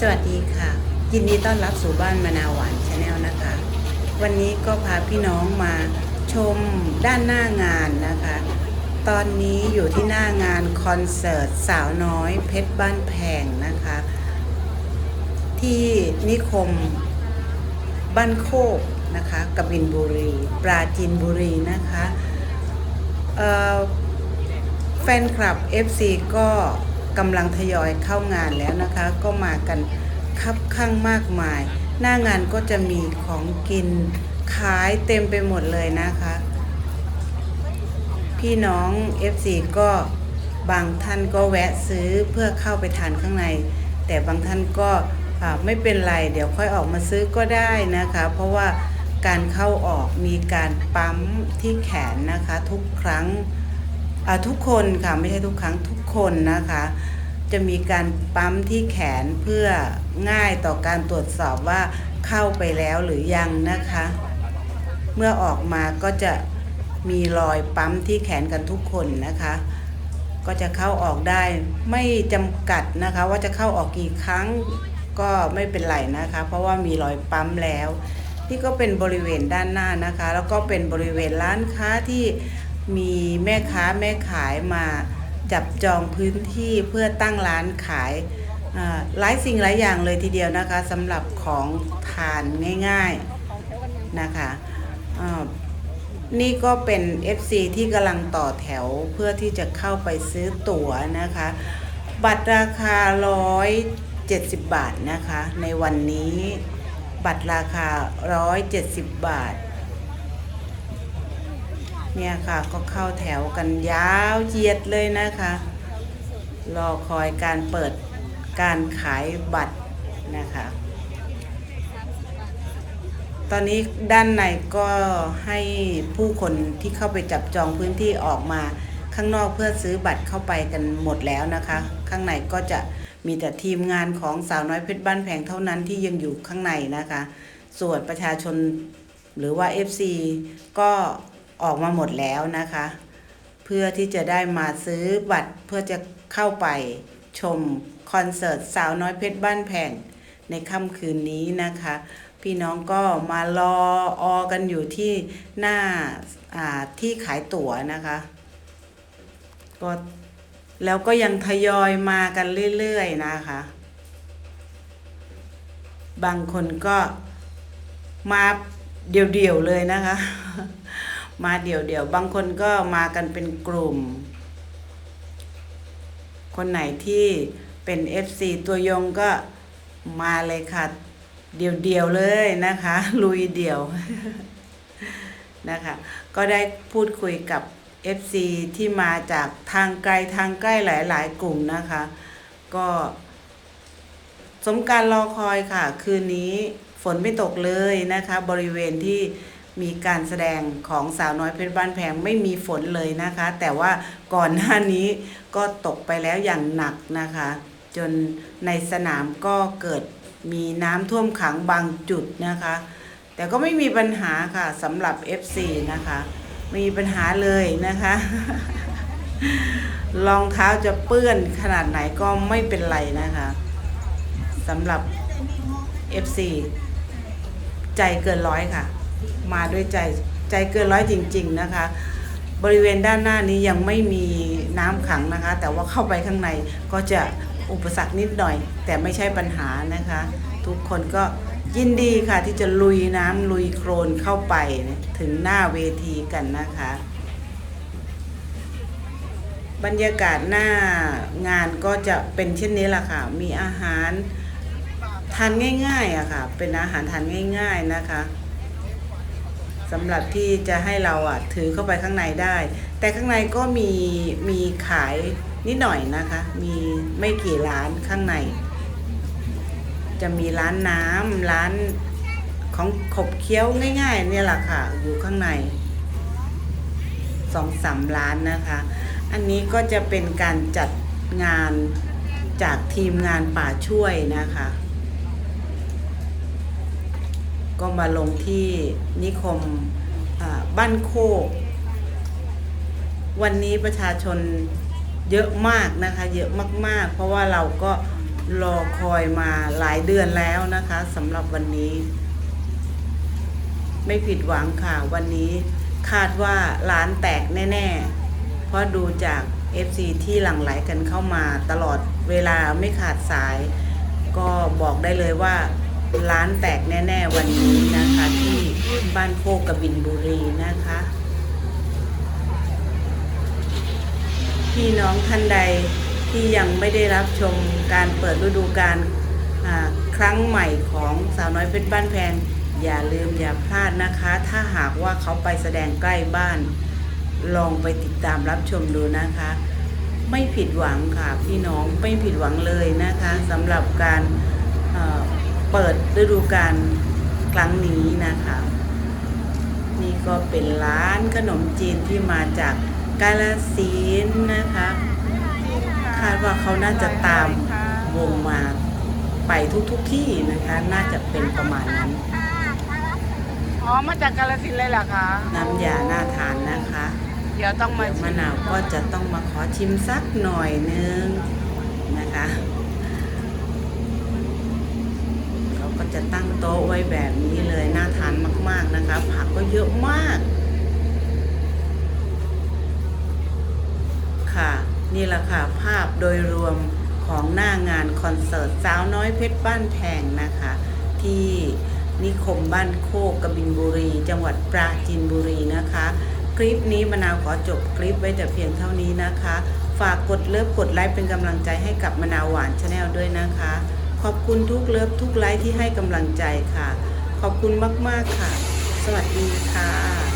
สวัสดีค่ะ ยินดีต้อนรับสู่บ้านมะนาวหวานชาแนลนะคะ วันนี้ก็พาพี่น้องมาชมด้านหน้างานนะคะ ตอนนี้อยู่ที่หน้างานคอนเสิร์ตสาวน้อยเพชรบ้านแพงนะคะ ที่นิคมบ้านโคกนะคะกบินบุรี ปราจีนบุรีนะคะแฟนคลับ FC ก็ กำลังทยอยเข้างานแล้วนะคะ ก็มากันคับข้างมากมาย หน้างานก็จะมีของกินขายเต็มไปหมดเลยนะคะ พี่น้อง FC ก็บางท่านก็แวะซื้อเพื่อเข้าไปทานข้างใน แต่บางท่านก็ไม่เป็นไร เดี๋ยวค่อยออกมาซื้อก็ได้นะคะ เพราะว่าการเข้าออกมีการปั๊มที่แขนนะคะทุกครั้ง ทุกคนค่ะไม่ใช่ทุกครั้งทุกคนนะคะ จะมีการปั๊มที่แขนเพื่อง่ายต่อการตรวจสอบว่าเข้าไปแล้วหรือยังนะคะ เมื่อออกมาก็จะมีรอยปั๊มที่แขนกันทุกคนนะคะ ก็จะเข้าออกได้ไม่จำกัดนะคะ ว่าจะเข้าออกกี่ครั้งก็ไม่เป็นไรนะคะ เพราะว่ามีรอยปั๊มแล้ว นี่ก็เป็นบริเวณด้านหน้านะคะ แล้วก็เป็นบริเวณร้านค้าที่ มีแม่ค้าแม่ขายมาจับจองพื้นที่เพื่อตั้งร้านขายหลายสิ่งหลายอย่างเลยทีเดียวนะคะสำหรับของทานง่ายๆนะคะนี่ก็เป็น FC ที่กำลังต่อแถวเพื่อที่จะเข้าไปซื้อตั๋วนะคะ บัตรราคา 170 บาทนะคะ ในวันนี้บัตรราคา 170 บาท เนี่ยค่ะก็เข้าแถวกันยาวเหยียดเลยนะคะ รอคอยการเปิดการขายบัตรนะคะ ตอนนี้ด้านในก็ให้ผู้คนที่เข้าไปจับจองพื้นที่ออกมาข้างนอกเพื่อซื้อบัตรเข้าไปกันหมดแล้วนะคะ ข้างในก็จะมีแต่ทีมงานของสาวน้อยเพชรบ้านแพงเท่านั้นที่ยังอยู่ข้างในนะคะ ส่วนประชาชนหรือว่า FC ก็ ออกมาหมดแล้วนะคะ เพื่อที่จะได้มาซื้อบัตรเพื่อจะเข้าไปชมคอนเสิร์ตสาวน้อยเพชรบ้านแพงในค่ำคืนนี้นะคะ พี่น้องก็มารอออกันอยู่ที่หน้าอ่าที่ขายตั๋วนะคะก็แล้วก็ยังทยอยมากันเรื่อยๆนะคะ บางคนก็มาเดี่ยวๆเลยนะคะ มาเดี่ยวๆบางคนก็มากันเป็นกลุ่ม คนไหนที่เป็น FC ตัวยงก็มาเลยค่ะ เดี่ยวๆเลยนะคะ ลุยเดี่ยวนะคะ ก็ได้พูดคุยกับ FC ที่มาจากทางไกลทางใกล้หลาย ๆ กลุ่มนะคะ ก็สมการรอคอยค่ะ คืนนี้ฝนไม่ตกเลยนะคะ บริเวณที่ มีการแสดงของสาวน้อยเพชรบ้านแพงไม่มีฝนเลยนะคะ แต่ว่าก่อนหน้านี้ก็ตกไปแล้วอย่างหนักนะคะ จนในสนามก็เกิดมีน้ำท่วมขังบางจุดนะคะ แต่ก็ไม่มีปัญหาค่ะสำหรับ FC นะคะ ไม่มีปัญหาเลยนะคะรองเท้าจะเปื้อนขนาดไหนก็ไม่เป็นไรนะคะสำหรับ FC ใจเกินร้อยค่ะ มาด้วยใจใจเกินร้อยจริง ๆนะคะ บริเวณด้านหน้านี้ยังไม่มีน้ำขังนะคะ แต่ว่าเข้าไปข้างในก็จะอุปสรรคนิดหน่อย แต่ไม่ใช่ปัญหานะคะ ทุกคนก็ยินดีค่ะที่จะลุยน้ำลุยโครนเข้าไปถึงหน้าเวทีกันนะคะ บรรยากาศหน้างานก็จะเป็นเช่นนี้แหละค่ะ มีอาหารทานง่ายๆอะค่ะ เป็นอาหารทานง่าย ๆนะคะ สำหรับที่จะให้เราอะถือเข้าไปข้างในได้ แต่ข้างในก็มีมีขายนิดหน่อยนะคะ มีไม่กี่ร้านข้างใน จะมีร้านน้ำร้านของขบเคี้ยวง่ายๆ เนี่ยแหละค่ะ อยู่ข้างในสองสามร้านนะคะ อันนี้ก็จะเป็นการจัดงานจากทีมงานป่าช่วยนะคะ ก็มาลงที่นิคมบ้านโคก วันนี้ประชาชนเยอะมากนะคะ เยอะมาก ๆ เพราะว่าเราก็รอคอยมาหลายเดือนแล้วนะคะสำหรับวันนี้ ไม่ผิดหวังค่ะวันนี้คาดว่าร้านแตกแน่ ๆ เพราะดูจาก FC ที่หลั่งไหลกันเข้ามาตลอดเวลาไม่ขาดสาย ก็บอกได้เลยว่า ร้านแตกแน่ ๆ วันนี้นะคะ ที่บ้านโคกกบินบุรีนะคะ พี่น้องท่านใดที่ยังไม่ได้รับชมการเปิดฤดูกาลครั้งใหม่ของสาวน้อยเพชรบ้านแพงอย่าลืมอย่าพลาดนะคะ ถ้าหากว่าเขาไปแสดงใกล้บ้าน ลองไปติดตามรับชมดูนะคะ ไม่ผิดหวังค่ะพี่น้องไม่ผิดหวังเลยนะคะสำหรับการ เอ่อเปิดฤดูกาลครั้งนี้นะคะ นี่ก็เป็นร้านขนมจีนที่มาจากกาลสินธุ์นะคะ คาดว่าเขาน่าจะตามวงมาไปทุกๆทที่นะคะ น่าจะเป็นประมาณนั้น อ๋อ มาจากกาลสินธุ์เลยเหรอคะ น้ำยาน่าทานนะคะ เดี๋ยวต้องมาเดี๋ยวชิมะนาวก็จะต้องมาขอชิมสักหน่อยนึงนะคะ เขาก็ จะตั้งโต๊ะไว้แบบนี้เลยน่าทานมาก ๆนะคะ ผักก็เยอะมาก ค่ะ นี่แหละค่ะ ภาพโดยรวมของหน้างานคอนเสิร์ตสาวน้อยเพชรบ้านแพงนะคะ ที่นิคมบ้านโคกกบินบุรี จังหวัดปราจีนบุรีนะคะ คลิปนี้มะนาวขอจบคลิปไว้แต่เพียงเท่านี้นะคะ ฝากกดเลิฟกดไลค์เป็นกำลังใจให้กับมะนาวหวานชาแนลด้วยนะคะ ขอบคุณทุกเลิฟทุกไลค์ที่ให้กำลังใจค่ะ ขอบคุณมาก ๆ ค่ะ สวัสดีค่ะ